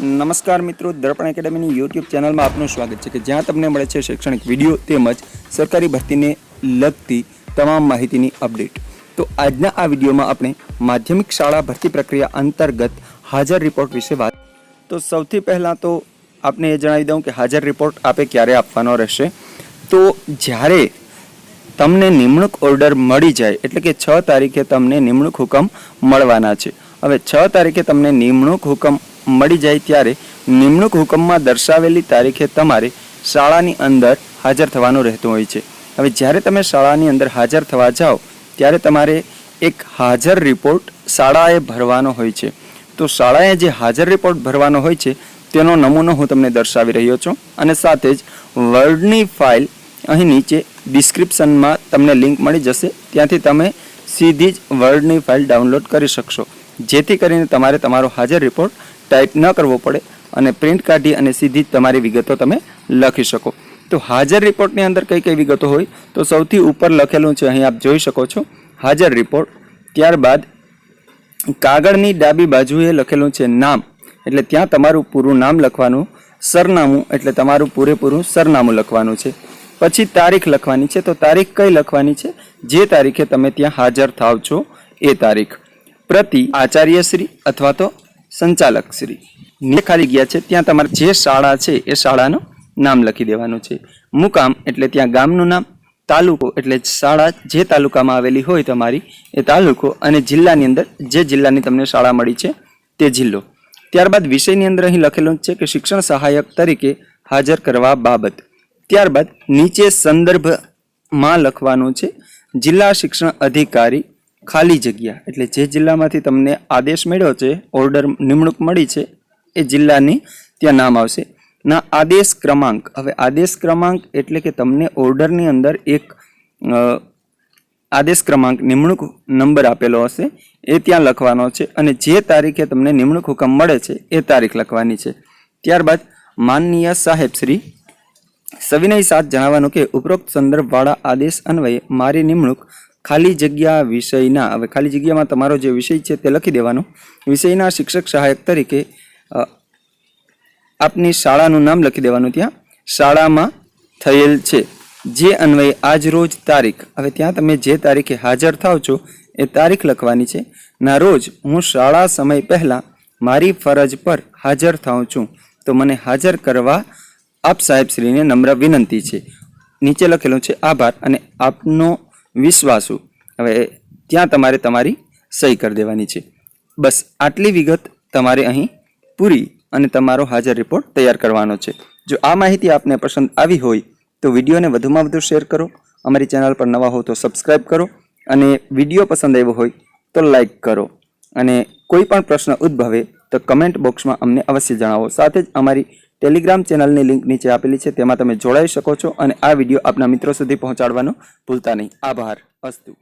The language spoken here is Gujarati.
નમસ્કાર મિત્રો, દર્પણ એકેડમીની યુટ્યુબ ચેનલમાં આપનું સ્વાગત છે કે જ્યાં તમને મળે છે શૈક્ષણિક વીડિયો તેમજ સરકારી ભરતીને લગતી તમામ માહિતીની અપડેટ. તો આજના આ વિડીયોમાં આપણે માધ્યમિક શાળા ભરતી પ્રક્રિયા અંતર્ગત હાજર રિપોર્ટ વિશે વાત તો સૌથી પહેલાં તો આપને એ જણાવી દઉં કે હાજર રિપોર્ટ આપે ક્યારે આપવાનો રહેશે. તો જ્યારે તમને નિમણૂક ઓર્ડર મળી જાય, એટલે કે છ તારીખે તમને નિમણૂક હુકમ મળવાના છે. હવે છ તારીખે તમને નિમણૂક હુકમ મળી જાય ત્યારે નિમણૂક હુકમમાં દર્શાવેલી તારીખે તમારે શાળાની અંદર હાજર થવાનું રહેતું હોય છે. હવે જ્યારે તમે શાળાની અંદર હાજર થવા જાઓ, ત્યારે તમારે એક હાજર રિપોર્ટ શાળાએ ભરવાનો હોય છે. તો શાળાએ જે હાજર રિપોર્ટ ભરવાનો હોય છે, તેનો નમૂનો હું તમને દર્શાવી રહ્યો છું અને સાથે જ વર્ડની ફાઇલ અહીં નીચે ડિસ્ક્રિપ્શનમાં તમને લિંક મળી જશે. ત્યાંથી તમે સીધી જ વર્ડની ફાઇલ ડાઉનલોડ કરી શકશો. જેથી કરીને તમારે તમારો હાજર રિપોર્ટ ટાઈપ ન કરવો પડે અને પ્રિન્ટ કાઢી અને સીધી તમારી વિગતો તમે લખી શકો. તો હાજર રિપોર્ટની અંદર કઈ કઈ વિગતો હોય તો સૌથી ઉપર લખેલું છે, અહીં આપ જોઈ શકો છો. હાજર રિપોર્ટ. ત્યારબાદ કાગળની ડાબી બાજુએ લખેલું છે નામ. એટલે ત્યાં તમારું પૂરું નામ લખવાનું, સરનામું, એટલે તમારું પૂરેપૂરું સરનામું લખવાનું છે. પછી તારીખ લખવાની છે. તો તારીખ કઈ લખવાની છે? જે તારીખે તમે ત્યાં હાજર થાવ છો એ તારીખ. પ્રતિ આચાર્યશ્રી અથવા તો સંચાલકશ્રી શ્રી. ખાલી ગયા છે, ત્યાં તમારે જે શાળા છે, એ શાળાનું નામ લખી દેવાનું છે. મુકામ એટલે ત્યાં ગામનું નામ, તાલુકો એટલે શાળા જે તાલુકામાં આવેલી હોય તમારી, એ તાલુકો અને જિલ્લાની અંદર જે જિલ્લાની તમને શાળા મળી છે, તે જિલ્લો. ત્યારબાદ વિષયની અંદર અહીં લખેલું છે કે શિક્ષણ સહાયક તરીકે હાજર કરવા બાબત. ત્યારબાદ નીચે સંદર્ભમાં લખવાનું છે, જિલ્લા શિક્ષણ અધિકારી ખાલી જગ્યા. એટલે જે જિલ્લામાંથી તમને આદેશ મળ્યો છે ઓર્ડર નિમણૂક મળી છે, એ જિલ્લાની ત્યાં નામ આવશે. ના, આદેશ ક્રમાંક. હવે આદેશ ક્રમાંક એટલે કે તમને ઓર્ડરની અંદર એક આદેશ ક્રમાંક નિમણૂક નંબર આપેલો હશે, એ ત્યાં લખવાનો છે અને જે તારીખે તમને નિમણૂક હુકમ મળે છે, એ તારીખ લખવાની છે. ત્યારબાદ માનનીય સાહેબ શ્રી સવિનય સાથ જણાવવાનું કે ઉપરોક્ત સંદર્ભવાળા આદેશ અન્વયે મારી નિમણૂક ખાલી જગ્યા વિષયના, હવે ખાલી જગ્યામાં તમારો જે વિષય છે તે લખી દેવાનો. વિષયના શિક્ષક સહાયક તરીકે આપની શાળાનું નામ લખી દેવાનું ત્યાં. શાળામાં થયેલ છે. જે અન્વયે આજ રોજ તારીખ, હવે ત્યાં તમે જે તારીખે હાજર થાવ છો, એ તારીખ લખવાની છે. ના રોજ હું શાળા સમય પહેલાં મારી ફરજ પર હાજર થાઉં છું. તો મને હાજર કરવા આપ સાહેબશ્રીને નમ્ર વિનંતી છે. નીચે લખેલું છે, આભાર. અને આપનો વિશ્વાસુ. હવે ત્યાં તમારે તમારી સહી કરી દેવાની છે. બસ આટલી વિગત તમારે અહીં પૂરી અને તમારો હાજર રિપોર્ટ તૈયાર કરવાનો છે. જો આ માહિતી આપને પસંદ આવી હોય તો વિડીયોને વધુમાં વધુ શેર કરો, અમારી ચેનલ પર નવા હો તો સબસ્ક્રાઈબ કરો અને વીડિયો પસંદ આવ્યો હોય તો લાઈક કરો. અને કોઈ પણ પ્રશ્ન ઉદ્ભવે તો કમેન્ટ બોક્સમાં અમને અવશ્ય જણાવો. સાથે જ અમારી ટેલિગ્રામ ચેનલની લિંક નીચે આપેલી છે, તેમાં તમે જોડાઈ શકો છો અને આ વીડિયો આપના મિત્રો સુધી પહોંચાડવાનું ભૂલતા નહીં. આભાર. અસ્તુ.